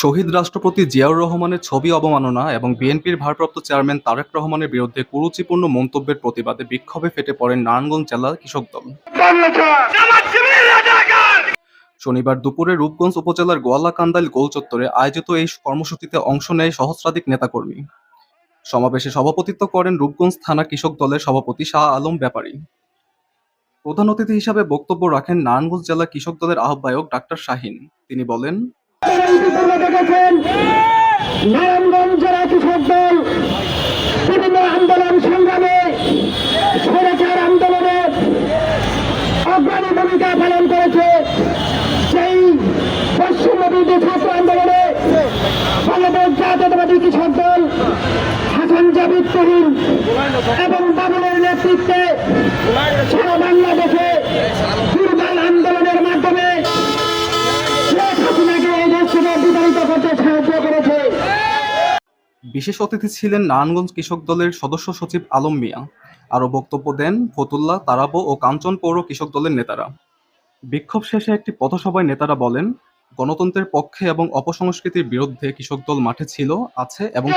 শহীদ রাষ্ট্রপতি জিয়াউর রহমানের ছবি অবমাননা এবং বিএনপির ভারপ্রাপ্ত চেয়ারম্যান তারেক রহমানের বিরুদ্ধে কুরুচিপূর্ণ মন্তব্যের প্রতিবাদে বিক্ষোভে ফেটে পড়েন নারায়ণগঞ্জ জেলা কৃষক দল। শনিবার দুপুরে রূপগঞ্জ উপজেলার গোয়ালা কান্দাইল গোল চত্বরে আয়োজিত এই কর্মসূচিতে অংশ নেয় সহস্রাধিক নেতাকর্মী। সমাবেশে সভাপতিত্ব করেন রূপগঞ্জ থানা কৃষক দলের সভাপতি শাহ আলম ব্যাপারী। প্রধান অতিথি হিসাবে বক্তব্য রাখেন নারায়ণগঞ্জ জেলা কৃষক দলের আহ্বায়ক ডাক্তার শাহিন। তিনি বলেন কৃষক দল করেছে। সেই আন্দোলনে হাসান জাবিদ এবং বিশেষ অতিথি ছিলেন নারায়ণগঞ্জ কৃষক দলের সদস্য সচিব আলম মিয়া। আরও বক্তব্য দেন ফতুল্লা, তারাবো ও কাঞ্চন পৌর কৃষক দলের নেতারা। বিক্ষোভ শেষে একটি পথসভায় নেতারা বলেন, গণতন্ত্রের পক্ষে এবং অপসংস্কৃতির বিরুদ্ধে কৃষক দল মাঠে ছিল, আছে এবং